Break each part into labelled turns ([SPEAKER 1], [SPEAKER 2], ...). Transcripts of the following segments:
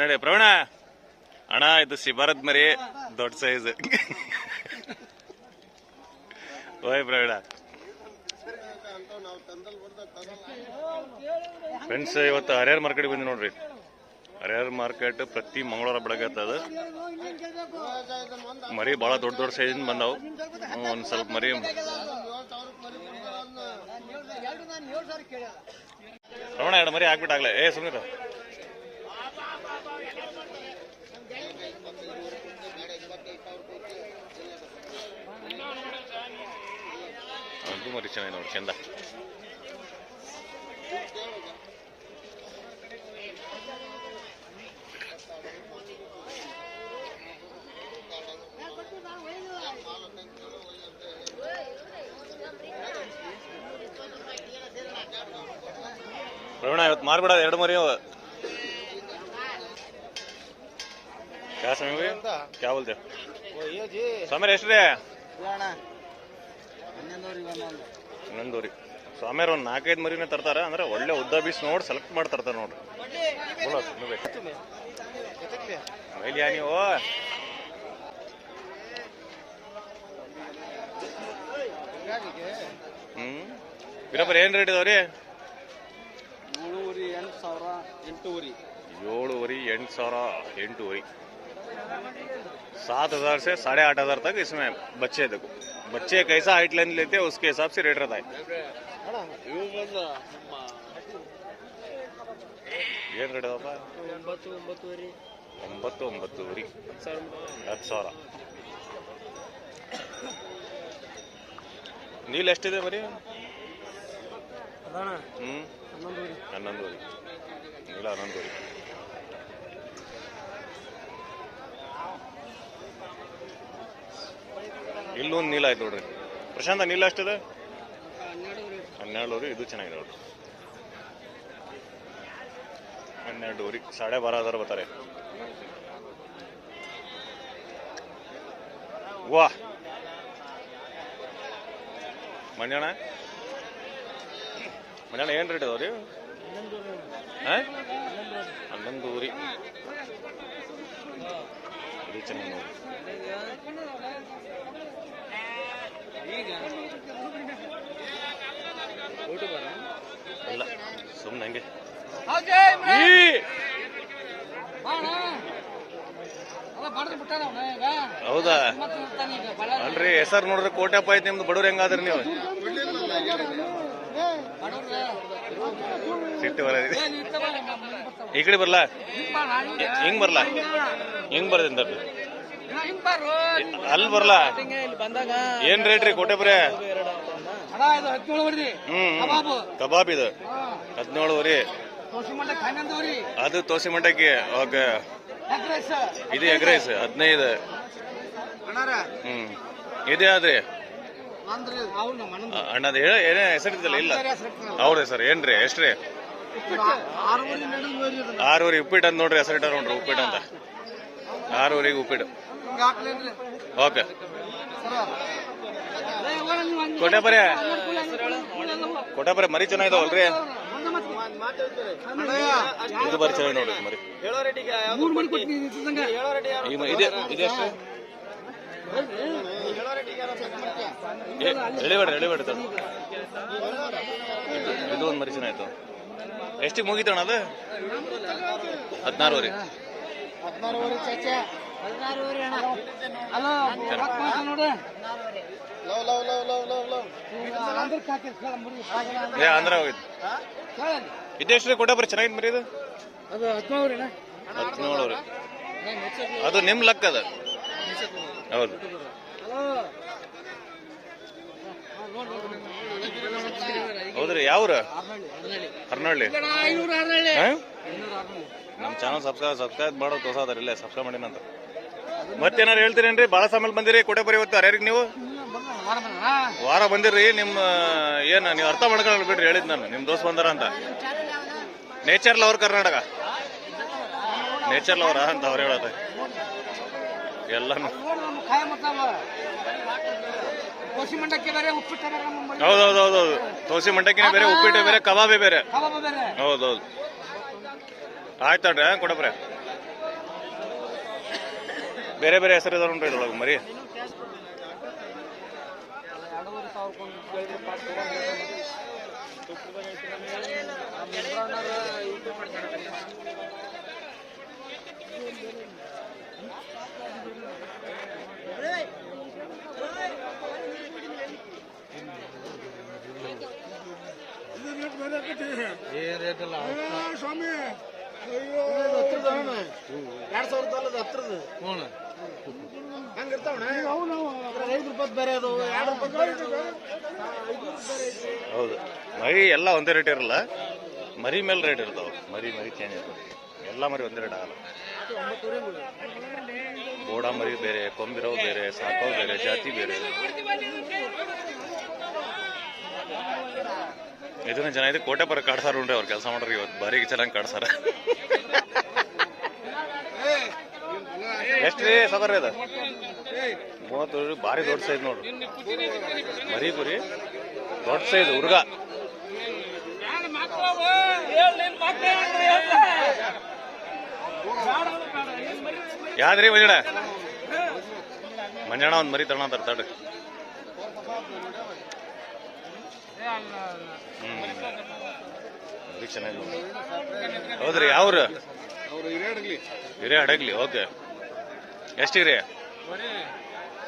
[SPEAKER 1] ನಡೆ ಪ್ರವೀಣ ಅಣ್ಣ ಇದು ಸಿಬಾರದ್ ಮರಿ ದೊಡ್ಡ ಸೈಜ್ ಓಯ್ ಪ್ರವೀಣ. ಫ್ರೆಂಡ್ಸ್ ಇವತ್ತು ಹರಿಹರ್ ಮಾರ್ಕೆಟ್ ಬಂದಿ ನೋಡ್ರಿ. ಹರಿಹರ್ ಮಾರ್ಕೆಟ್ ಪ್ರತಿ ಮಂಗಳವಾರ ಬೆಳಗ್ಗೆ ಅದು ಮರಿ ಭಾಳ ದೊಡ್ಡ ದೊಡ್ಡ ಸೈಜಿಂದ ಬಂದಾವು. ಒಂದ್ ಸ್ವಲ್ಪ ಮರಿ ರಮಣ ಎರಡು ಮರಿ ಹಾಕ್ಬಿಟ್ಟಾಗ್ಲೇ ಏ ಸುಮ್ಮನೆ ಮರಿ ಚೆನ್ನಾಗಿ ನೋಡಿ ಚಂದ. ರವಣ ಇವತ್ತು ಮಾರ್ಬಿಡ ಎರಡು ಮರಿ ಅವ. ಕ್ಯಾ ಸ್ವಾಮಿಯರ್ ಎಷ್ಟ್ರಿ ಹನ್ನೊಂದೂರಿ ಸ್ವಾಮಿಯರ್ ಒಂದು ನಾಲ್ಕೈದು ಮರಿನೇ ತರ್ತಾರ ಅಂದ್ರೆ ಒಳ್ಳೆ ಉದ್ದ ಬೀಸ್ ನೋಡಿ ಸೆಲೆಕ್ಟ್ ಮಾಡಿ ತರ್ತಾರೆ ನೋಡ್ರಿ. ನೀವು? ಹ್ಮ್. ಏನ್ ರೇಟ್ ಇದಾವ್ರಿ?
[SPEAKER 2] ಎಂಟೂವರಿ
[SPEAKER 1] ಏಳುವರಿ ಎಂಟು ಸಾವಿರ ಎಂಟೂವರಿ सात हजार से साढ़े आठ हजार तक इसमें बच्चे देखो बच्चे कैसा हाइट लेंथ लेते हैं उसके हिसाब से रेट रहता है
[SPEAKER 2] ಇವು ಬಂದ ನಮ್ಮ
[SPEAKER 1] ಏನ್ ರೇಟ್ ಅದಪ್ಪ
[SPEAKER 2] ಒಂಬತ್ತು ಒಂಬತ್ತುವರಿ
[SPEAKER 1] ಒಂಬತ್ತು ಒಂಬತ್ತುವರಿ
[SPEAKER 2] ಹತ್ತು ಸಾವಿರ
[SPEAKER 1] ಹತ್ತು ಸಾವಿರ ನೀಲ್ ಎಷ್ಟಿದೆ ಬರೀ
[SPEAKER 2] ಅದಾಣ
[SPEAKER 1] ಹ್ಮ್
[SPEAKER 2] ಹನ್ನೊಂದುವರಿ
[SPEAKER 1] ನೀಲ ಹನ್ನೊಂದುವರಿ ಇಲ್ಲೊಂದು ನೀಲ ಆಯ್ತು ನೋಡ್ರಿ. ಪ್ರಶಾಂತ, ನೀಲ ಅಷ್ಟಿದೆ
[SPEAKER 2] ಹನ್ನೆರಡುವರೆ,
[SPEAKER 1] ಇದು ಚೆನ್ನಾಗಿದೆ ನೋಡ್ರಿ. ಹನ್ನೆರಡುವರೆ, ಸಾಡೆ ಬಾರ ಹಜಾರ್ ಬರ್ತಾರೆ. ವಾ. ಮಂಡ್ಯಣ ಮಂಡ್ಯಣ ಏನು ರೇಟ್ ಅದಾವ್ರಿ ಹಾಂ? ಹನ್ನೊಂದೂರಿ ಇದು ಚೆನ್ನಾಗಿ ನೋಡಿ ಇಲ್ಲ ಸುಮ್ಮನೆ ಹಂಗೆ.
[SPEAKER 2] ಹೌದಾ?
[SPEAKER 1] ಅಲ್ರಿ, ಹೆಸರು ನೋಡ್ರಿ ಕೋಟೆಪ್ಪ ಐತಿ ನಿಮ್ದು ಬಡವ್ರು ಹೆಂಗಾದ್ರಿ ನೀವು? ಸಿಟ್ಟು ಬರೋದಿ
[SPEAKER 2] ಏನ್ ಇರ್ತಾವ ನಮ್ಮ ಮನೆ ಬರ್ತಾವ.
[SPEAKER 1] ಈ ಕಡೆ ಬರ್ಲಾ?
[SPEAKER 2] ಹಿಂಗ್ ಬರಲ್ಲ.
[SPEAKER 1] ಹಿಂಗ್ ಬರ್ಲಾ ಹಿಂಗ್ ಬರ್ತೀನಿ
[SPEAKER 2] ಇನ್ನ
[SPEAKER 1] ಅಲ್ಲಿ ಬರ್ಲಾ? ಏನ್ ರೇಟ್ ರೀ ಕೋಟೆಪ್ರೆ ಹ್ಮ್
[SPEAKER 2] ಕಬಾಬ್
[SPEAKER 1] ಇದು. ಹದಿನೇಳುವರಿ. ಅದು ತೋಸಿ ಮಂಟಕ್ಕೆ ಓಕೆ ಇದು ಎಗ್ ರೈಸ್ ಹದಿನೈದು. ಹ್ಮ್. ಇದೇ ಆದ್ರಿ.
[SPEAKER 2] ಅಣ್ಣದ
[SPEAKER 1] ಹೇಳ ಏನೇ ಹೆಸರಿದ್ದಲ್ಲ ಇಲ್ಲ. ಹೌದ್ರಿ ಸರ್ ಏನ್ರಿ ಎಷ್ಟ್ರಿ?
[SPEAKER 2] ಆರೂವರೆ
[SPEAKER 1] ಉಪ್ಪಿಟ್ಟು ಅಂತ ನೋಡ್ರಿ ಹೆಸರಿಟ್ಟ ನೋಡ್ರಿ, ಉಪ್ಪಿಟ್ಟು ಅಂತ ಆರೂರಿಗೆ ಉಪ್ಪಿಟ್ಟು? ಓಕೆ
[SPEAKER 2] ಕೊಟ್ಟೆಪರೆ
[SPEAKER 1] ಕೊಟ್ಟೆಪರೆ ಮರಿ ಚೆನ್ನಾಗಿದಾವಲ್ರಿ. ಇದು ಬರಿ ಚೆನ್ನಾಗಿ ನೋಡ್ರಿ, ಮರಿ ಇದೆಷ್ಟು ಎಳಿಬೇಡ್ರಿ ಎಳಿಬೇಡ್ರಿ. ಇದು- ಒಂದು ಮರಿ ಚೆನ್ನಾಯ್ತು ಎಷ್ಟಿಗೆ ಮುಗಿತಣ್ಣ ಅದು? ಹದಿನಾರುವರೆ. ಏ ಆಂಧ್ರ ಹೋಗಿದ್ದು
[SPEAKER 2] ಕೇಳಲ್ಲಿ.
[SPEAKER 1] ಇದೆಷ್ಟು ಕೊಟ್ಟ ಕೊಟ್ಟಬ್ರಿ ಚೆನ್ನಾಗಿತ್ತು ಮರಿ ಇದು?
[SPEAKER 2] ಅದು ಹದಿನೇಳು
[SPEAKER 1] ಅದು ನಿಮ್ ಲಕ್ ಅದ. ಹೌದು. ಹೌದ್ರಿ ಯಾವ್ರ? ಹರ್ನಳ್ಳಿ? ನಮ್ಮ ಚಾನಲ್ ಸಬ್ಸ್ಕ್ರೈಬ್ ಸಬ್ಸ್ಕ್ರೈಬ್ ಮಾಡೋದು ಹೊಸ ಅದಾರ ಇಲ್ಲೇ ಸಬ್ಸ್ಕ್ರೈಬ್ ಮಾಡಿನಂತ ಮತ್ತೇನಾರು ಹೇಳ್ತೀರೇನ್ರಿ? ಭಾಳ ಸಮಯ ಬಂದಿರಿ ಬರೀ ಇವತ್ತು ಯಾರಿಗೆ ನೀವು?
[SPEAKER 2] ವಾರ
[SPEAKER 1] ಬಂದಿರಿ ನಿಮ್ಮ ಏನು ನೀವು ಅರ್ಥ ಮಾಡ್ಕೊಳ್ಳಿ ಬಿಡ್ರಿ ಹೇಳಿದ್ ನಾನು ನಿಮ್ಮ ದೋಸ್ತ್ ಬಂದಾರ ಅಂತ. Nature lover Karnataka. Nature lover ಅಂತ ಅವ್ರು ಹೇಳೋದು. ಎಲ್ಲಾನು.
[SPEAKER 2] ಕೋಸಿ ಮಂಡಕ್ಕಿ ಬೇರೆ ಉಪ್ಪಿಟ್ಟು ಬೇರೆ ನಮ್ಮಲ್ಲಿ.
[SPEAKER 1] ಹೌದೌದೌದು ತೋಸಿ ಮಂಡಕ್ಕಿನೇ ಬೇರೆ ಉಪ್ಪಿಟ್ಟು ಬೇರೆ ಕಬಾಬೇ ಬೇರೆ.
[SPEAKER 2] ಕಬಾಬ್ ಬೇರೆ.
[SPEAKER 1] ಹೌದೌದು. ಆಯ್ತಡ್ರಿ ಕೊಡಬ್ರೆ ಬೇರೆ ಬೇರೆ ಹೆಸರು ಇದಾವ ನೋಡ್ರಿ ಇದ್ರೊಳಗೆ ಮರಿ.
[SPEAKER 2] ಎರಡೂವರೆ ಸಾವಿರ ಕೊಂಡು ಕೇಳಿದ್ರೆ ಪಾಸ್ ಕೊಡೋದು. ನಮ್ಮ ಯಜಮಾನರು ಇದು ಮಾಡ್ತಾರೆ. ಏನ್ ರೇಟ್ ಇಲ್ಲ
[SPEAKER 3] ಸ್ವಾಮಿ. ಅಯ್ಯೋ. ಎರಡ್ ಸಾವಿರದ ಅಲ್ಲದ ಹತ್ರದ
[SPEAKER 2] ಹ್ಞೂ
[SPEAKER 3] ಹಂಗಿರ್ತಾವಣ ಅವನು ಐದು ರೂಪಾಯಿ ಬೇರೆ ಅದು ಎರಡು ರೂಪಾಯಿ ಬೇರೆ.
[SPEAKER 1] ಹೌದು. ಮರಿ ಎಲ್ಲ ಒಂದೇ ರೇಟ್ ಇರಲ್ಲ. ಮರಿ ಮೇಲೆ ರೇಟ್ ಇರ್ತಾವ. ಮರಿ ಮರಿ ಚೇಂಜ್ ಇರ್ತಾವ. ಎಲ್ಲ ಮರಿ ಒಂದೇ ರೇಟ್ ಆಗಲ್ಲ. ಬೋಡ ಮರಿ ಬೇರೆ ಕೊಂಬಿರೋ ಬೇರೆ ಸಾಕೋ ಬೇರೆ ಜಾತಿ ಬೇರೆ. ಇದನ್ನ ಜನ ಇದು ಕೋಟೆ ಪರ ಕಾಡ್ಸಾರ ಉಂಡ್ರಿ ಅವ್ರ ಕೆಲಸ ಮಾಡ್ರಿ ಇವತ್ತು ಬಾರಿ ಚೆನ್ನಾಗಿ ಕಾಡ್ಸಾರ. ಎಷ್ಟು ರೀ ಸಬರ್ ಅದ ಮೂವತ್ತು ಭಾರಿ ದೊಡ್ಡ ಸೈಜ್ ನೋಡ್ರಿ ಮರಿ ಬರಿ ದೊಡ್ಡ ಸೈಜ್ ಹುಡುಗ ಯಾವ್ದ್ರಿ ಮಂಜಣ್ಣ ಮಂಜಣ್ಣ ಒಂದ್ ಮರಿ ತಗೊಂಡ್ ತರ್ತಾಡ್ರಿ ಚೆನ್ನಾಗಿ. ಹೌದ್ರಿ ಅವ್ರ?
[SPEAKER 3] ಅವ್ರು ಹಿರಿಯಡ್ಲಿ
[SPEAKER 1] ಹಿರೇ ಹಡಗ್ಲಿ ಓಕೆ. ಎಷ್ಟಿರಿ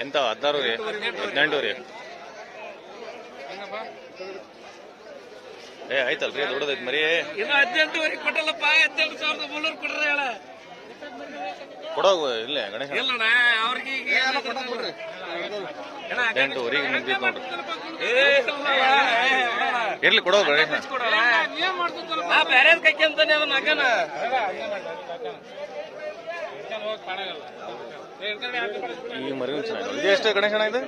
[SPEAKER 1] ಎಂತ ಹದಿನಾರು ರೀ? ಹದಿನೆಂಟು ರೀ? ಏ ಆಯ್ತಲ್ರಿ ದೊಡ್ಡದೈತ್ ಮರಿ.
[SPEAKER 2] ಇನ್ನು ಹದಿನೆಂಟುವರೆಗೆ ಕೊಟ್ಟಲ್ಲಪ್ಪ ಹದಿನೆಂಟು ಸಾವಿರದ ಮುನ್ನೂರು ಕೊಡ್ರಿ ಹೇಳ.
[SPEAKER 1] ಕೊಡೋ ಇಲ್ಲೇ ಗಣೇಶ ಹದಿನೆಂಟುವರೆಗೆ ನಿಂತಿತ್ತು ನೋಡ್ರಿ.
[SPEAKER 2] ಏ, ಇಲ್ಲಲ್ಲ, ಏ, ಅಣ್ಣ.
[SPEAKER 1] ಇರ್ಲಿ ಕೊಡೋ ಗಣೇಶ
[SPEAKER 2] ನಾ ಬೇರೆ ಕೈಕೆ ಅಂತಾನೆ ಅದನ್ನ ಹಾಕಣ
[SPEAKER 1] ಈ ಮರಿ ಚೆನ್ನಾಗಿ ಇದು ಎಷ್ಟು ಗಣೇಶನ ಇದು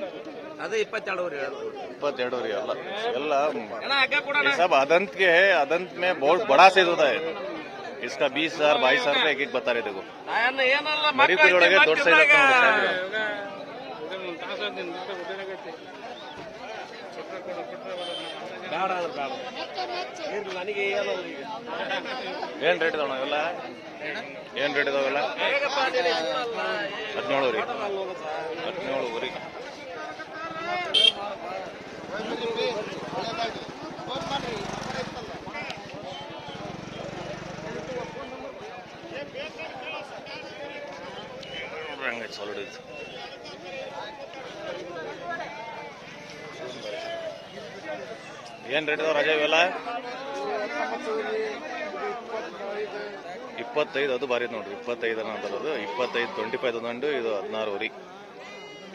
[SPEAKER 2] ಅದು ಇಪ್ಪತ್ತೆರಡುವರೆ
[SPEAKER 1] ಇಪ್ಪತ್ತೆರಡು ರೀ ಎಲ್ಲ ಎಲ್ಲ
[SPEAKER 2] ಅಣ್ಣ ಹಗ್ಗ ಕೊಡೋಣ
[SPEAKER 1] ये सब अदंत के है अदंत में बहुत बड़ा साइज होता है इसका बीस हजार बाईस हजार रुपए एक एक बता रहे देखो
[SPEAKER 2] ನಾನು ಏನಲ್ಲ
[SPEAKER 1] ಮರಿ ಕುರಿ
[SPEAKER 2] ಬೇಡ ಅಂದ್ರೆ ಬೇಡ. ಏನು ನನಗೆ ಏನೋ ಈಗ.
[SPEAKER 1] ಏನ್ ರೇಟ್ ಇದಾವ ಇವೆಲ್ಲ ಏನು ರೇಟ್ ಇದಾವೆಲ್ಲ? ಹದಿನೇಳು ರೀ. ಹದಿನೇಳು ರೀ ಹಂಗೆ ಸಾಲಿಡ್ ಐತಿ ಏನು ರೇಟ್ ಇದಾವೆ ರಜಾ ಇವೆಲ್ಲ? ಇಪ್ಪತ್ತೈದು ಅದು ಭಾರಿ ನೋಡ್ರಿ. ಇಪ್ಪತ್ತೈದು ಅಂತ ಇಪ್ಪತ್ತೈದು ಟ್ವೆಂಟಿ ಫೈವ್ ತಂದು ಇದು ಹದಿನಾರು ಊರಿ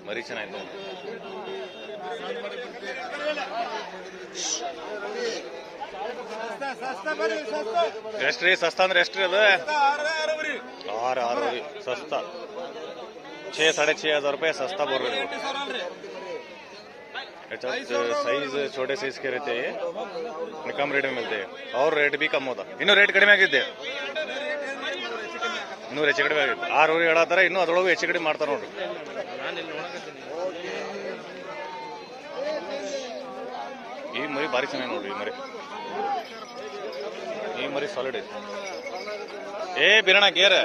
[SPEAKER 1] ಮರಿ ಚೆನ್ನಾಯ್ತು ನೋಡ್ರಿ. ಎಷ್ಟ್ರಿ ಸಸ್ತಾ ಅಂದ್ರೆ ಎಷ್ಟ್ರಿ ಅದು? ಆರು ಆರು ಸಸ್ತಾ. ಛೇ, ಸಾಡೆ ಛೇ, ಹಜಾರ್ ರೂಪಾಯಿ ಸಸ್ತಾ ಬರ್ರಿ रहे हो साइज छोटे साइज के रहते हैं कम रेट में मिलते हैं और रेट भी कम होता ಇನ್ನೂ ರೇಟ್ ಕಡಿಮೆ ಆಗಿದ್ದೆ ಇನ್ನೂ ಹೆಚ್ಚು ಕಡಿಮೆ ಆಗಿತ್ತು ಆರು ಊರಿ ಹೇಳತ್ತಾರ ಇನ್ನೂ ಅದ್ರೊಳಗೆ ಹೆಚ್ಚು ಕಡಿಮೆ ಮಾಡ್ತಾರ ನೋಡ್ರಿ ಈ ಮರಿ ಭಾರಿ ಚೆನ್ನಾಗಿ ನೋಡ್ರಿ ಈ ಮರಿ ಈ ಮರಿ ಸಾಲಿಡ್ ಐತಿ ಏ ಬಿರಣ ಗೇರ್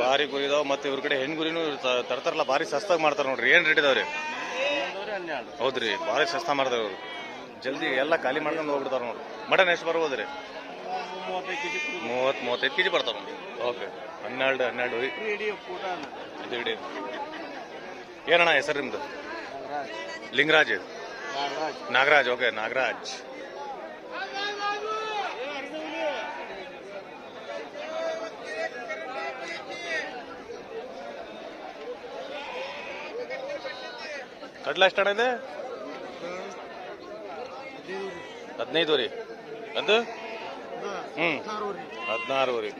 [SPEAKER 1] ಭಾರಿ ಗುರಿ ಇದಾವ ಮತ್ತೆ ಇವ್ರ ಕಡೆ ಹೆಣ್ಣು ಗುರಿನೂ ತ- ತರ್ತಾರಲ್ಲ ಭಾರಿ ಸಸ್ತಾಗಿ ಮಾಡ್ತಾರ ನೋಡ್ರಿ. ಏನ್ ರೇಟ್ ಇದಾವ್ರಿ? ಹೌದ್ರಿ ಭಾರಿ ಸಸ್ತಾ ಮಾಡ್ತಾರ ಅವ್ರು ಜಲ್ದಿ ಎಲ್ಲ ಖಾಲಿ ಮಾಡ್ಕೊಂಡು ಹೋಗ್ಬಿಡ್ತಾರ ನೋಡ್ರಿ. ಮಟನ್ ಎಷ್ಟು ಬರ್ಬೋದ್ರಿ? ಮೂವತ್ ಮೂವತ್ತೈದು ಕೆಜಿ ಬರ್ತಾವ ನೋಡ್ರಿ. ಓಕೆ ಹನ್ನೆರಡು ಹನ್ನೆರಡು ರೀ ಇದು ಇಡಿ ಏನಣ್ಣ ಹೆಸರು ನಿಮ್ದು? ಲಿಂಗರಾಜ್? ನಾಗರಾಜ್ ಓಕೆ ನಾಗರಾಜ್. ಕಡ್ಲ ಎಷ್ಟಣ್ಣ ಇದೆ? ಹದಿನೈದು ರೀ. ಅದು ಹ್ಮ್. ಹದಿನಾರು ರೀ.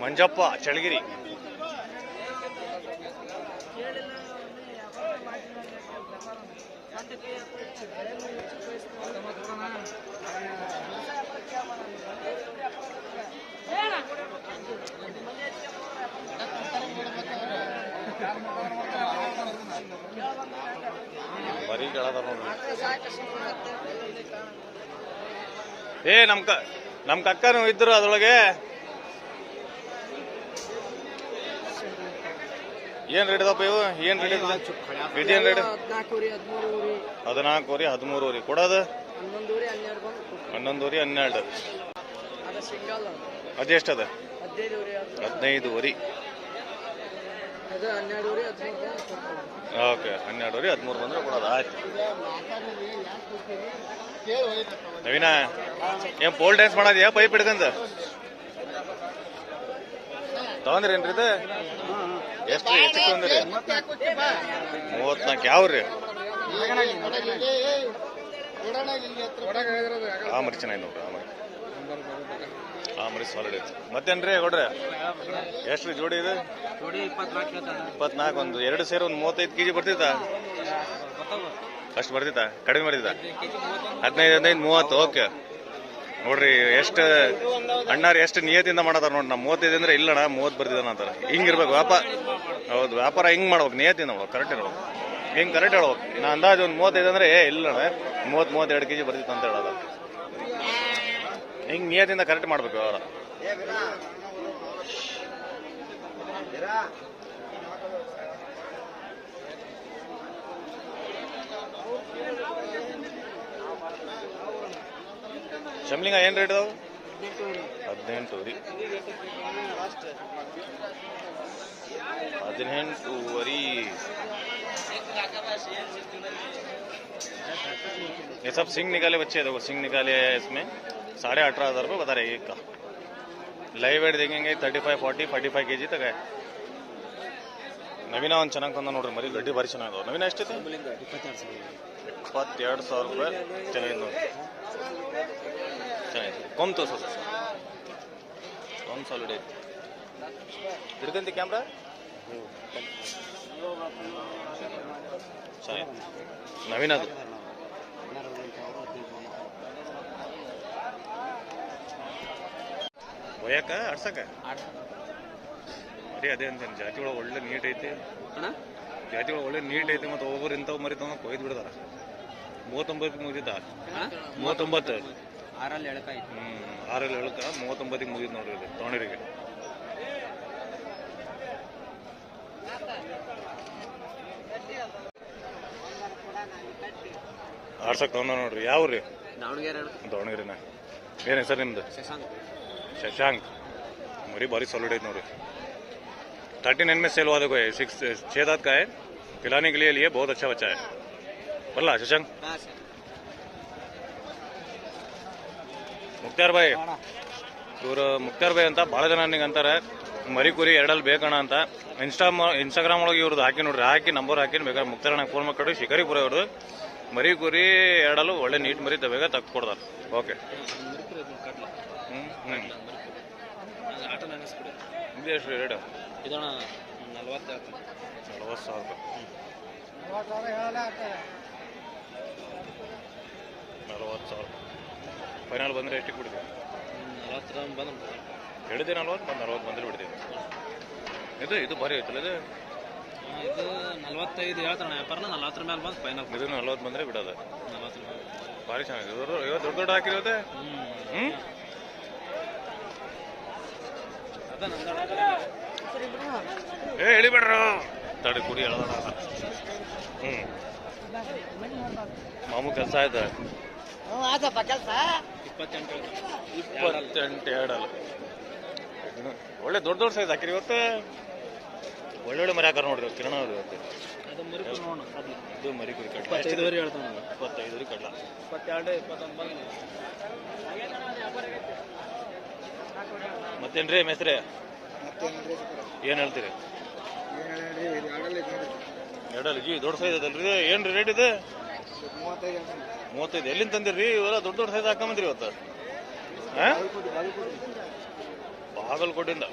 [SPEAKER 1] ಮಂಜಪ್ಪ ಚಳಗಿರಿ ಬರೀ ಕೇಳದ ಏ ನಮ್ ಕ ನಮ್ ಕಕ್ಕನು ಇದ್ರು ಅದ್ರೊಳಗೆ. ಏನ್ ರೇಟ್ ಇದಪ್ಪ ಇವು? ಏನ್ ರೇಟ್ ಇದೆ ಏನ್ ರೇಟ್
[SPEAKER 3] ಹದಿಮೂರುವರಿ
[SPEAKER 1] ಹದಿಮೂರು ಹದಿಮೂರುವರಿ ಕೊಡೋದು
[SPEAKER 3] ಹನ್ನೊಂದೂರಿ ಹನ್ನೆರಡು ಅದೆಷ್ಟದ
[SPEAKER 1] ಹನ್ನೊಂದುವರಿ ಹನ್ನೆರಡು.
[SPEAKER 3] ಅದು ಸಿಂಗಲ್
[SPEAKER 1] ಅದೆಷ್ಟದ?
[SPEAKER 3] ಹದಿನೈದುವರಿ ಅದು
[SPEAKER 1] ಹದಿನೈದುವರಿ
[SPEAKER 3] ಅದು ಹನ್ನೆರಡುವರಿ ಹದಿಮೂರು ಬಂದು ಕೊಡ್ತಾರೆ.
[SPEAKER 1] ಓಕೆ ಹನ್ನೆರಡುವರೆ ಹದಿಮೂರು ಬಂದ್ರೆ ಕೊಡೋದು ಆಯ್ತು ನವೀನ ಏನ್ ಪೋಲ್ ಡ್ಯಾನ್ಸ್ ಮಾಡೋದ್ಯಾ ಪೈಪ್ ಹಿಡ್ಕಂತ ತಗೊಂದ್ರೇನ್ರಿ ಇದು ಎಷ್ಟು ಹೆಚ್ಚು ತಗೊಂಡ್ರಿ ಮೂವತ್ನಾಲ್ಕು ಯಾವ್ರಿ ಆ ಮರಿ ಚೆನ್ನಾಗಿ ನೋಡ್ರಿ ಆ ಆ ಮರಿ ಸಾಲಿಡ್ ಐತಿ. ಮತ್ತೇನ್ರಿ ಕೊಡ್ರಿ ಎಷ್ಟು ಜೋಡಿ ಇದು?
[SPEAKER 2] ಇಪ್ಪತ್ನಾಲ್ಕು
[SPEAKER 1] ಒಂದು ಎರಡು ಸೇರಿ ಒಂದು ಮೂವತ್ತೈದು ಕೆಜಿ ಬರ್ತಿತ್ತಾ? ಅಷ್ಟು ಬರ್ತಿತ್ತ? ಕಡಿಮೆ ಬರ್ತಿತ್ತಾ ಹದಿನೈದು ಹದಿನೈದು ಮೂವತ್ತು ಓಕೆ. ನೋಡ್ರಿ ಎಷ್ಟು ಅಣ್ಣಾರು ಎಷ್ಟು ನಿಯತಿಂದ ಮಾಡತಾರ ನೋಡಿ ನಾ ಮೂವತ್ತೈದು ಅಂದ್ರೆ ಇಲ್ಲಣ್ಣ ಮೂವತ್ತು ಬರ್ತಿದ್ದಾನ ಅಂತಾರ. ಹಿಂಗಿರ್ಬೇಕು ವ್ಯಾಪಾರ. ಹೌದು ವ್ಯಾಪಾರ ಹಿಂಗೆ ಮಾಡ್ಬೇಕು ನಿಯತಿ ಮಾಡ್ಬೇಕು ಕರೆಕ್ಟ್ ಇರ್ಬೇಕು ಹಿಂಗೆ ಕರೆಕ್ಟ್ ಹೇಳ್ಬೇಕು? ನಾ ಅಂದಾಜು ಒಂದು ಮೂವತ್ತೈದು ಅಂದ್ರೆ ಏ ಇಲ್ಲಣ್ಣ ಮೂವತ್ತು ಮೂವತ್ತೆರಡು ಕೆಜಿ ಬರ್ತಿತ್ತು ಅಂತ ಹೇಳೋದು. ಹಿಂಗ್ ನಿಯತಿಂದ ಕರೆಕ್ಟ್ ಮಾಡ್ಬೇಕು ವ್ಯವಹಾರ ಶಮ್ಲಿಂಗ ಏನ್ ರೇಟ್ ಇದಾವೆ ಹದಿನೆಂಟು ರೀ ಹದಿನೆಂಟೂವರಿ ये सब सिंग निकाले बच्चे हैं, देखो सिंग निकाले हैं इसमें साढ़े अठारह हजार रुपये बता रहे हैं एक का live weight ದೇಂಗೆ thirty five forty forty five K G ತಗ ನವೀನ ಒಂದು ಚೆನ್ನಾಗಿ ತಂದ ನೋಡ್ರಿ ಮರಿ ಗಡ್ಡಿ ಭಾರಿ ಚೆನ್ನಾಗವ ನವೀನ ಎಷ್ಟೈತೆ ಇಪ್ಪತ್ತೆರಡು ಸಾವಿರ ರೂಪಾಯಿ ಚೆನ್ನಾಗಿದೆ ನೋಡಿ ಚೆನ್ನಾಗಿದೆ ಕೊಮ್ ತೋರ್ಸು ಕೊಮ್ ಸಾಲಿಡ್ ಐತಿ ಹಿಡ್ಕಂತಿ ಕ್ಯಾಮ್ರಾ ಚೆನ್ನಾಗಿದೆ ನವೀನ ಒಯ್ಯಕ ಆಡ್ಸಕ? ಅದೇ ಅದೇ ಅಂತೇನೆ ಜಾತಿ ಒಳಗೆ ಒಳ್ಳೆ ನೀಟ್ ಐತಿ. ಜಾತಿ ಒಳಗೆ ಒಳ್ಳೆ ನೀಟ್ ಐತಿ ಮತ್ತೆ ಒಬ್ಬರು ಇಂಥವ್ ಮರಿ ತಗೊಂಡು ಕೊಯ್ದು ಬಿಡ್ತಾರ. ಮೂವತ್ತೊಂಬತ್ತಿಗೆ ಮುಗಿದ ಮೂವತ್ತೊಂಬತ್ತು.
[SPEAKER 2] ಆರಲ್ಲಿ ಎಳಕ
[SPEAKER 1] ಹ್ಮ್ ಆರಲ್ಲಿ ಎಳಕ ಮೂವತ್ತೊಂಬತ್ತಿಗೆ ಮುಗಿದ್ ನೋಡ್ರಿ ಇಲ್ಲಿ ತೋಣರಿಗೆ. ಆಡ್ಸಕ್ ತಗೊಂಡ ನೋಡ್ರಿ. ಯಾವ್ರಿ?
[SPEAKER 2] ದಾವಣಗೆರೆ ಅಣ್ಣ.
[SPEAKER 1] ದಾವಣಗೆರೆನ? ಏನ್ ಹೆಸರು ನಿಮ್ದು?
[SPEAKER 2] ಶಶಾಂಕ್.
[SPEAKER 1] शशांक मरी बारी सॉलिड है नोरे थर्टी नाइन में सेल हुआ देखो ये सिक्स छः दांत का है खिलाने के लिए लिए बहुत अच्छा बच्चा है बोला शशांक
[SPEAKER 2] ಹಾಂ ಸರ್
[SPEAKER 1] ಮುಕ್ತಾರ್ ಬಾಯ್ ಇವರು ಮುಕ್ತಾರ್ ಬಾಯ್ ಅಂತ ಭಾಳ ಜನ ನನಗೆ ಅಂತಾರೆ ಮರಿ ಕುರಿ ಎರಡಲ್ಲಿ ಬೇಕಣ ಅಂತ ಇನ್ಸ್ಟಾ ಇನ್ಸ್ಟಾಗ್ರಾಮ್ ಒಳಗೆ ಇವ್ರದ್ದು ಹಾಕಿ ನೋಡ್ರಿ ಹಾಕಿ ನಂಬರ್ ಹಾಕಿ ಬೇಕಾದ್ರೆ ಮುಕ್ತಾರಣ್ಣ ಫೋನ್ ಮಾಡ್ಕೊಡ್ರಿ ಶಿಕಾರಿಪುರ ಇವ್ರದ್ದು ಮರಿ ಕುರಿ ಎರಡಲ್ಲೂ ಒಳ್ಳೆ ನೀಟ್ ಮರಿ ಬೇಗ ತಕ್ಕ ಕೊಡ್ತಾರೆ ಓಕೆ ಹ್ಞೂ ಹ್ಞೂ
[SPEAKER 2] ಆಟ ನೆನೆಸ್ಬಿಡಿ
[SPEAKER 1] ಇದು ಎಷ್ಟು ರೇಟ್
[SPEAKER 2] ಇದಣ್ಣ ನಲ್ವತ್ತು
[SPEAKER 1] ನಲವತ್ತು ಸಾವಿರ ರೂಪಾಯಿ. ನಲವತ್ತು ಸಾವಿರ. ಫೈನಲ್ ಬಂದರೆ ಎಷ್ಟಕ್ಕೆ ಬಿಡ್ತೀವಿ
[SPEAKER 2] ನಲವತ್ತರ ಬಂದು
[SPEAKER 1] ಹೇಳಿದೆ ನಲ್ವತ್ತು ಬಂದು ನಲ್ವತ್ತು ಬಂದರೆ ಬಿಡ್ತೀವಿ ಇದು ಇದು ಭಾರಿ ಐತಲ್ಲ ಇದು?
[SPEAKER 2] ಇದು ನಲ್ವತ್ತೈದು ಹೇಳ್ತಾನೆ. ವ್ಯಾಪಾರನ ನಲ್ವತ್ತರ ಮೇಲೆ ಬಂದು ಫೈನಲ್
[SPEAKER 1] ಇದು ನಲ್ವತ್ತು ಬಂದರೆ ಬಿಡೋದು.
[SPEAKER 2] ನಲ್ವತ್ತರ
[SPEAKER 1] ಭಾರಿ ಚೆನ್ನಾಗಿದೆ. ಇವರು ದೊಡ್ಡ ದೊಡ್ಡ ಹಾಕಿರೋದೆ?
[SPEAKER 2] ಹ್ಞೂ
[SPEAKER 1] ಹ್ಞೂ
[SPEAKER 2] ಅದ ನಂದಣ
[SPEAKER 1] ಏ ಎಳಿಬೇಡ್ರು ತಡಿ ಕುಡಿ ಹೇಳ ಹ್ಞೂ ಮಾಮೂ ಕೆಲಸ ಆಯ್ತು
[SPEAKER 3] ಆತಪ್ಪ ಕೆಲಸ?
[SPEAKER 2] ಇಪ್ಪತ್ತೆಂಟು
[SPEAKER 1] ಇಪ್ಪತ್ತೆಂಟು ಎರಡಲ್ಲ. ಒಳ್ಳೆ ದೊಡ್ಡ ದೊಡ್ಡ ಸೈಜ್ ಹಾಕಿರಿ ಇವತ್ತು. ಒಳ್ಳೊಳ್ಳೆ ಮರಿ ಹಾಕಾರ ನೋಡ್ರಿ ಕಿರಣ ಅವ್ರು ಇವತ್ತು. ಇದು ಮರಿ ಕುರಿ ಕಡ್ಲ.
[SPEAKER 2] ಇಪ್ಪತ್ತೈದುವರೆ ಹೇಳ್ತಾನೆ
[SPEAKER 1] ಇಪ್ಪತ್ತೈದು ರೀ ಕಡ್ಲ.
[SPEAKER 2] ಇಪ್ಪತ್ತೆರಡು ಇಪ್ಪತ್ತೊಂದು ಬಂದು
[SPEAKER 1] ಮತ್ತೇನ್ರಿ ಮೇಸ್ತ್ರಿ? ಏನ್ ಹೇಳ್ತೀರಿ? ಎರಡಲ್ಲ ಜಿ ದೊಡ್ಡ ಸೈಜ್ ಅದಲ್ರಿ ಇದು? ಏನ್ರಿ ರೇಟ್ ಇದೆ? ಮೂವತ್ತೈದು. ಎಲ್ಲಿಂದ ತಂದಿರಿ ಇವೆಲ್ಲ ದೊಡ್ಡ ದೊಡ್ಡ ಸೈಜ್ ಹಾಕೊಂಬಂದ್ರಿ ಇವತ್ತು. ಹಾಂ? ಬಾಗಲಕೋಟೆಯಿಂದ.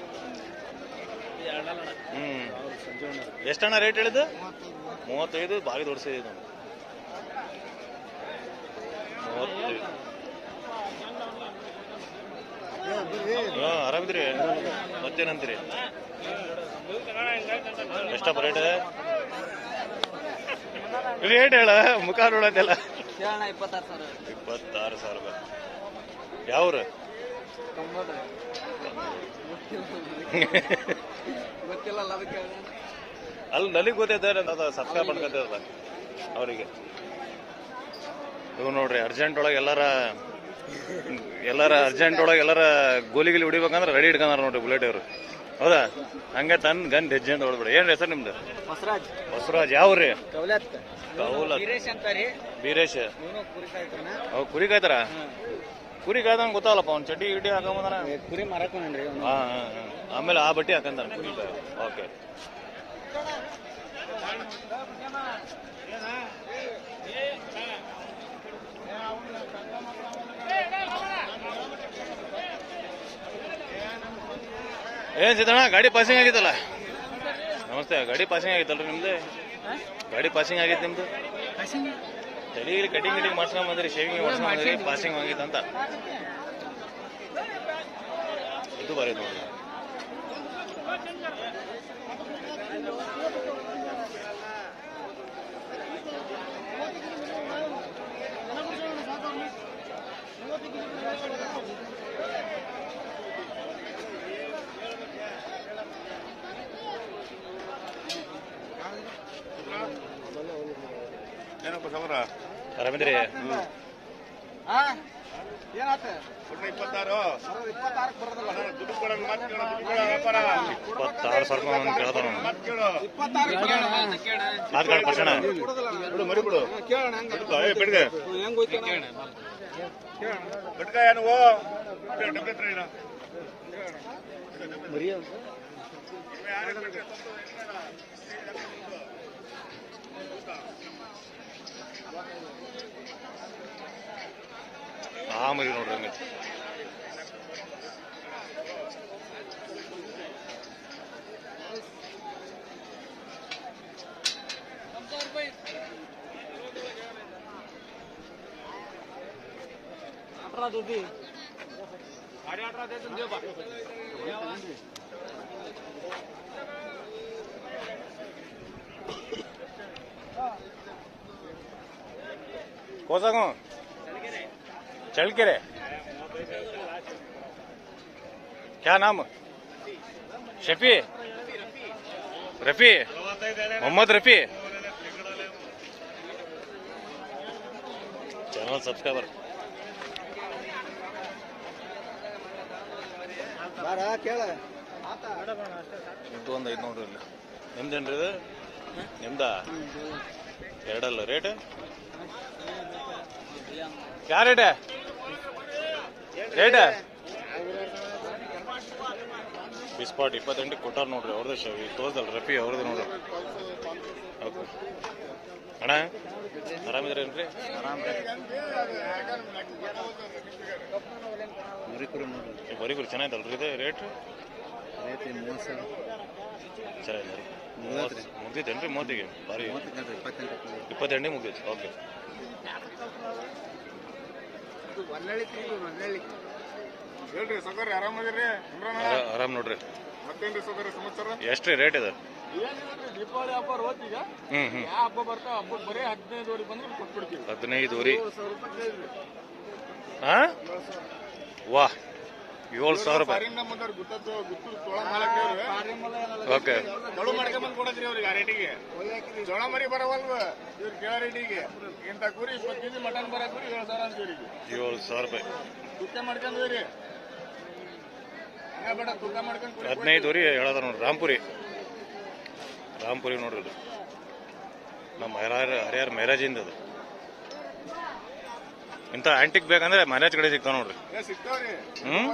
[SPEAKER 2] ಎರಡಲ್ಲ
[SPEAKER 1] ಹ್ಮ್ ಎಷ್ಟಣ್ಣ ರೇಟ್ ಹೇಳಿದ್ದು? ಮೂವತ್ತೈದು. ಬಾಗಿ ದೊಡ್ಡ ಸೈಜ್ ಇದೆ. ಮೂವತ್ತೈದು. ಹಾ, ಆರಾಮಿದ್ರಿ? ಮತ್ತೇನಂತೀರಿ? ಎಷ್ಟಪ್ಪ ರೇಟ್ ರೇಟ್ ಹೇಳ? ಮುಖ ನೋಡೋದೆಲ್ಲ.
[SPEAKER 3] ಇಪ್ಪತ್ತಾರು ಸಾವಿರ
[SPEAKER 1] ಯಾವ್ರ? ಅಲ್ಲಿ ನನಗೆ ಗೊತ್ತೈತೆ ಅದು ಸಬ್ಸ್ಕ್ರೈಬ್ ಮಾಡ್ಕೊತದ ಅವರಿಗೆ. ಇವ್ ನೋಡ್ರಿ ಅರ್ಜೆಂಟ್ ಒಳಗೆ ಎಲ್ಲಾರ ಎಲ್ಲಾರ ಅರ್ಜೆಂಟ್ ಒಳಗೆ ಎಲ್ಲರ ಗೋಲಿಗಿಲಿ ಹೊಡಿಬೇಕಂದ್ರೆ ರೆಡಿ ಇಟ್ಕೊಂಡಾರ ನೋಡ್ರಿ ಬುಲೆಟ್ ಅವರು ಹೌದಾ? ಹಂಗೆ ತನ್ ಗನ್ ಹೆಜ್ಜೆಂಟ್ ಹೊಡ್ಬಿಡಿ ಏನ್ ಹೆಸರು ನಿಮ್ದು?
[SPEAKER 3] ಹೊಸರಾಜ್
[SPEAKER 1] ಬಸವರಾಜ್ ಯಾವ್ರಿ
[SPEAKER 3] ಕೌಲತ್.
[SPEAKER 1] ಬೀರೇಶ್
[SPEAKER 3] ಕುರಿ ಕಾಯ್ತಾನ.
[SPEAKER 1] ಅವ್ ಕುರಿ ಕಾಯ್ತಾರ? ಕುರಿ ಕಾಯ್ದಂಗೆ ಗೊತ್ತಾಗಲ್ಲಪ್ಪ ಅವ್ನು ಚಡ್ಡಿ ಗಿಡ್ಡಿ ಹಾಕೊಂಬಂದಾನ
[SPEAKER 3] ಕುರಿ ಮಾರಕೊಂಡ್ರಿ
[SPEAKER 1] ಹಾ ಹಾ ಹಾ. ಆಮೇಲೆ ಆ ಬಟ್ಟಿ ಹಾಕಂತಾನೆ ಕುರಿ ಓಕೆ. ಏನ್ ಸಿದ್ದಣ್ಣ ಗಾಡಿ ಪಾಸಿಂಗ್ ಆಗಿತ್ತಲ್ಲ? ನಮಸ್ತೆ ಗಾಡಿ ಪಾಸಿಂಗ್ ಆಗಿತ್ತಲ್ರಿ ನಿಮ್ದು? ಗಾಡಿ ಪಾಸಿಂಗ್ ಆಗಿತ್ತು ನಿಮ್ದು? ತಲೆ ಕಟಿಂಗ್ ಕಟಿಂಗ್ ಮಾಡ್ಸ್ಕೊಂಡ್ ಬಂದ್ರಿ ಶೇವಿಂಗ್ ಮಾಡ್ಸ್ಕೊಂಡ್ ಬಂದ್ರಿ ಪಾಸಿಂಗ್ ಆಗಿತ್ತಂತ ಇದು ಬರೀ ನೋಡಿ
[SPEAKER 4] ಏನಪ್ಪ ಸಾವಿರ
[SPEAKER 1] ಆರಾಮಿದ್ರಿ
[SPEAKER 3] ಹಾ ಏನಾತ
[SPEAKER 4] ಇಪ್ಪತ್ತಾರು
[SPEAKER 3] ಇಪ್ಪತ್ತಾರಕ್ಕೆ ಬರೋದಲ್ಲ
[SPEAKER 4] ದುಡ್ಡು ಕೊಡೋದು ಮತ್ತೆ ಕೇಳೋ ದುಡ್ಡು ಕೊಡೋ ವ್ಯಾಪಾರ
[SPEAKER 1] ಇಪ್ಪತ್ತಾರು ಸಾವಿರ ರೂಪಾಯಿ ಒಂದು ಕೇಳ್ತಾನ
[SPEAKER 4] ಮತ್ತೆ ಕೇಳು.
[SPEAKER 3] ಇಪ್ಪತ್ತಾರಕ್ಕೆ
[SPEAKER 1] ಮಾತು ಕಾಡ್ ಪರ್ಸಣ
[SPEAKER 4] ಬಿಡು ಮರಿ ಬಿಡು
[SPEAKER 3] ಕೇಳೋಣ ಹಂಗ.
[SPEAKER 4] ಬಿಡ್ಕೊ, ಏ ಬಿಡ್ಗೆ
[SPEAKER 3] ಹೆಂಗ್ ಹೋಯ್ತಾನ
[SPEAKER 4] ಬಿಡ್ಕ ಏನು ಓ ಡಬ್ಬೆ ಹತ್ರ ಇರು.
[SPEAKER 1] ಆ ಮರಿ ನೋಡ್ರಿ ಹಂಗೆ
[SPEAKER 3] अठारह दो दी
[SPEAKER 1] ಕೋಸಾಗು ಚಳ್ಳಕೆರೆ. ಕ್ಯಾ ನಾಮ? ಶಫಿ? ರಫಿ? ಮೊಹಮ್ಮದ್ ರಫಿ? ಚಾನಲ್ ಸಬ್ಸ್ಕ್ರೈಬರ್ ಇದು ಒಂದು ಐದುನೂರು ಇಲ್ಲ ನಿಮ್ದೇನ್ರಿ ಇದು? ನಿಮ್ದಾ? ಎರಡಲ್ಲ ರೇಟ್ ಕ್ಯಾ ರೇಟ್ ರೇಟ್ ಬಿಸ್ಪಾಟ್ ಇಪ್ಪತ್ತೆಂಟು ಕೊಟ್ಟಾರ ನೋಡ್ರಿ ಅವ್ರದ್ದು ಶವ್ ತೋರ್ದಲ್ ರಫಿ ಅವ್ರದ್ದು ನೋಡ್ರಿ. ಓಕೆ ಅಣ್ಣ ಆರಾಮಿದ್ರೇನ್ರಿ ಆರಾಮ್ರಿ ಬರೀ ಗುರಿ ಚೆನ್ನಾಗಿದ್ದಲ್ರಿ ಇದು ರೇಟ್ ಚೆನ್ನಾಗಿದೆ ಮುಗ್ದಿತ್ತೇನ್ರಿ ಮೂವತ್ತಿಗೆ? ಬಾರಿ ಇಪ್ಪತ್ತೆಂಟು ಮುಗ್ದೈತಿ ಓಕೆ
[SPEAKER 4] ಹೇಳ್ರಿ ಸೌಕರ್ಯ ಆರಾಮದಿರಿ
[SPEAKER 1] ಆರಾಮ್ ನೋಡ್ರಿ.
[SPEAKER 4] ಮತ್ತೇನ್ರಿ ಸೌಕರ್ಯ ಸಮಾಚಾರ?
[SPEAKER 1] ಎಷ್ಟ್ರಿ ರೇಟ್ ಇದು?
[SPEAKER 3] ದೀಪಾವಳಿ ಹಬ್ಬ ಹೋತಿಗ ಯಾವ ಹಬ್ಬ ಬರ್ತಾವ? ಹಬ್ಬಕ್ಕೆ ಬರೀ ಹದಿನೈದುವರೆಗೆ ಬಂದ್ರೆ ಕೊಟ್ಬಿಡ್ತೀವಿ.
[SPEAKER 1] ಹದಿನೈದುವರೆ
[SPEAKER 3] ಏಳು ಸಾವಿರ ರೂಪಾಯಿ ಕೇಳಿದ್ರಿ
[SPEAKER 1] ಹಾ ವಾ. ಏಳು ಸಾವಿರ ರೂಪಾಯಿ. ಓಕೆ.
[SPEAKER 4] ಜೋಳ ಮರಿ ಬರವಲ್ವ? ಇವ್ರು ಕೇಳ ರೇಟಿಗೆ. ಇಂಥ ಕುರಿ ಇಪ್ಪತ್ತು ಕೆಜಿ ಮಟನ್ ಬರ ಕುರಿ ಏಳು ಸಾವಿರ ಅಂತೀರಿ
[SPEAKER 1] ಏಳು ಸಾವಿರ ರೂಪಾಯಿ.
[SPEAKER 4] ಮಾಡ್ಕೊಂಡ್ರಿ ಬೇಡ ಮಾಡ್ಕೊಂಡು ಕುರಿ
[SPEAKER 1] ಹದಿನೈದುವರೆ ಹೇಳದ ನೋಡ್ರಿ ರಾಮ್ಪುರಿ. ರಾಮ್ಪುರಿ ನೋಡ್ರಿ ನಮ್ಮ ಹರಿಹರ ಹರಿಯಾರ ಮ್ಯಾರೇಜಿಂದ ಅದು. ಇಂಥ ಆಂಟಿಕ್ ಬೇಕಂದ್ರೆ ಮ್ಯಾರೇಜ್ ಕಡೆ ಸಿಗ್ತಾವ ನೋಡ್ರಿ. ಹ್ಮ್?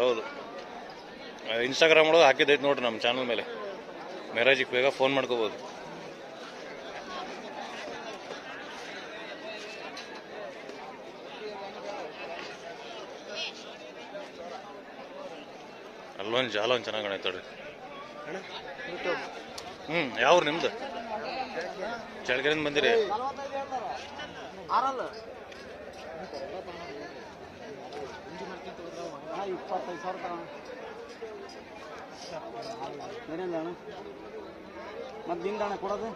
[SPEAKER 1] ಹೌದು. ಇನ್ಸ್ಟಾಗ್ರಾಮ್ ಒಳಗೆ ಹಾಕಿದ್ದೈತೆ ನೋಡ್ರಿ ನಮ್ಮ ಚಾನಲ್ ಮೇಲೆ. ಮ್ಯಾರೇಜಿಗೆ ಬೇಗ ಫೋನ್ ಮಾಡ್ಕೋಬೋದು. ಅಲ್ಲೊಂದು ಜಾಲ ಒಂದು ಚೆನ್ನಾಗಿ ಕಾಣೈತೆ ನೋಡ್ರಿ. ಹ್ಞೂ ಯಾವ್ರು ನಿಮ್ದು? ಚಳಕೆರೆಯಿಂದ ಬಂದಿರಿ?
[SPEAKER 3] ಆರಲ್ಲ ಇಪ್ಪತ್ತೈದು ಸಾವಿರ ಏನಿಲ್ಲ ಅಣ್ಣ ಮತ್ತೆ ನಿಂದ ಅಣ್ಣ ಕೊಡೋದು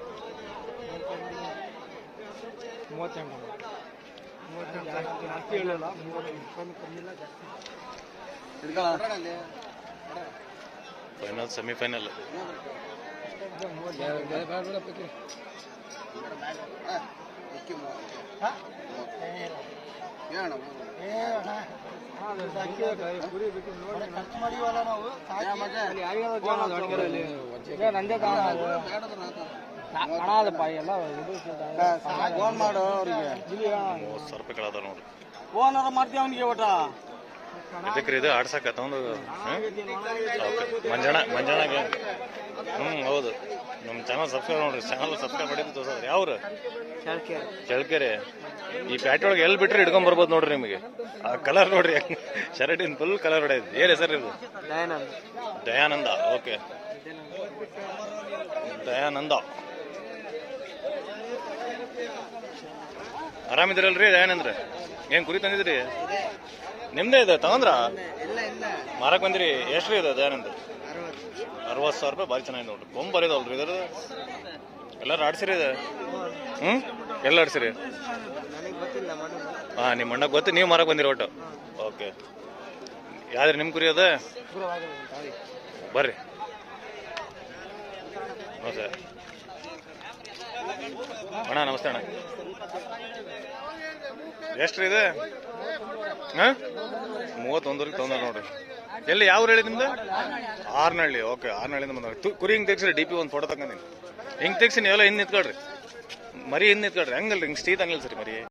[SPEAKER 3] ಮೂವತ್ತೆಂಟು ಜಾಸ್ತಿ ಹೇಳಿಲ್ಲ
[SPEAKER 1] ಫೈನಲ್ ಸೆಮಿಫೈನಲ್ ರೂಪಾಯಿ ಕಳದ ನೋಡ್ರಿ
[SPEAKER 3] ಫೋನ್ ಮಾಡ್ತೀವಿ ಅವನಿಗೆ ಒಟ್ಟ
[SPEAKER 1] ಇದಕ್ರಿ ಇದು ಆಡ್ಸಕ್ಕ ತಗೊಂಡು ಮಂಜಣ್ಣ ಮಂಜಣ್ಣಗೆ ಹ್ಞೂ ಹೌದು. ನಮ್ಮ ಚಾನಲ್ ಸಬ್ಸ್ಕ್ರೈಬ್ ನೋಡ್ರಿ ಚಾನಲ್ ಸಬ್ಸ್ಕ್ರೈಬ್ ಮಾಡಿದ್ದು ತೋರ್ಸೋದ್ರಿ. ಯಾವ್ರು? ಚಳ್ಕೆರೆ ಈ ಪ್ಯಾಟಿ ಒಳಗೆ ಎಲ್ಲಿ ಬಿಟ್ರೆ ಇಟ್ಕೊಂಡ್ ಬರ್ಬೋದು ನೋಡ್ರಿ ನಿಮಗೆ. ಆ ಕಲರ್ ನೋಡ್ರಿ. ಶರ್ಟಿನ ಫುಲ್ ಕಲರ್ ಹೊಡೆಯದು ಏನು ಹೆಸರು ಇದು ದಯಾನಂದ. ಓಕೆ. ದಯಾನಂದ. ಆರಾಮಿದ್ದೀರಲ್ರಿ ದಯಾನಂದ್ರ? ಏನ್ ಕುರಿ ತಂದಿದ್ರಿ? ನಿಮ್ದೇ ಇದೆ ತಗೊಂಡ್ರ? ಮಾರಕ್ ಬಂದಿರಿ ಎಷ್ಟು ಇದೆ ದಯಾನಂದ ಅರವತ್ತು. ಸಾವಿರ ರೂಪಾಯಿ ಭಾರಿ ಚೆನ್ನಾಗಿದೆ ನೋಡ್ರಿ. ಕೊಂಬ್ ಬರೀದಲ್ರಿ ಇದ್ರ ಎಲ್ಲಾರು ಆಡ್ಸಿರಿ ಇದೆ? ಹ್ಮ್? ಎಲ್ಲ ಆಡ್ಸಿರಿ? ಹಾ ನಿಮ್ಮ ಅಣ್ಣ ಗೊತ್ತು. ನೀವು ಮಾರಕ್ ಬಂದಿರಿ ಒಟ್ಟು. ಓಕೆ. ಯಾವ್ದ್ರಿ ನಿಮ್ ಕುರಿ ಅದ? ಬರ್ರಿ. ನಮಸ್ತೆ. ಅಣ್ಣ, ನಮಸ್ತೆ ಅಣ್ಣ. ಎಷ್ಟ್ರಿ ಇದೆ? ಹಾ? ಮೂವತ್ತೊಂದರಿಗೆ ತೊಂದ್ರೆ ನೋಡ್ರಿ. ಎಲ್ಲಿ, ಯಾವ ಹೇಳಿ ನಿಮ್ದು? ಆರ್ನಳ್ಳಿ, ಓಕೆ ಆರ್ನಹಳ್ಳಿಯಿಂದ ಬಂದ್ರಿ ಕುರಿ ಹಿಂಗೆ ತೆಗ್ಸ್ರಿ, ಡಿ ಪಿ ಒಂದು ಫೋಟೋ ತಗೊಂಡಿನಿ ಹಿಂಗೆ ತೆಗ್ಸಿ ನೀವೆಲ್ಲ ಹಿಂದೆ ನಿಂತ್ಕೊಳ್ರಿ. ಮರಿ ಹಿಂದೆ ನಿಂತ್ಕೊಳ್ರಿ. ಹಂಗಲ್ರಿ, ಹಿಂಗೆ ಸ್ಟೀತ್ ಹಂಗಿಲ್ಲ ಸರಿ ಮರಿ.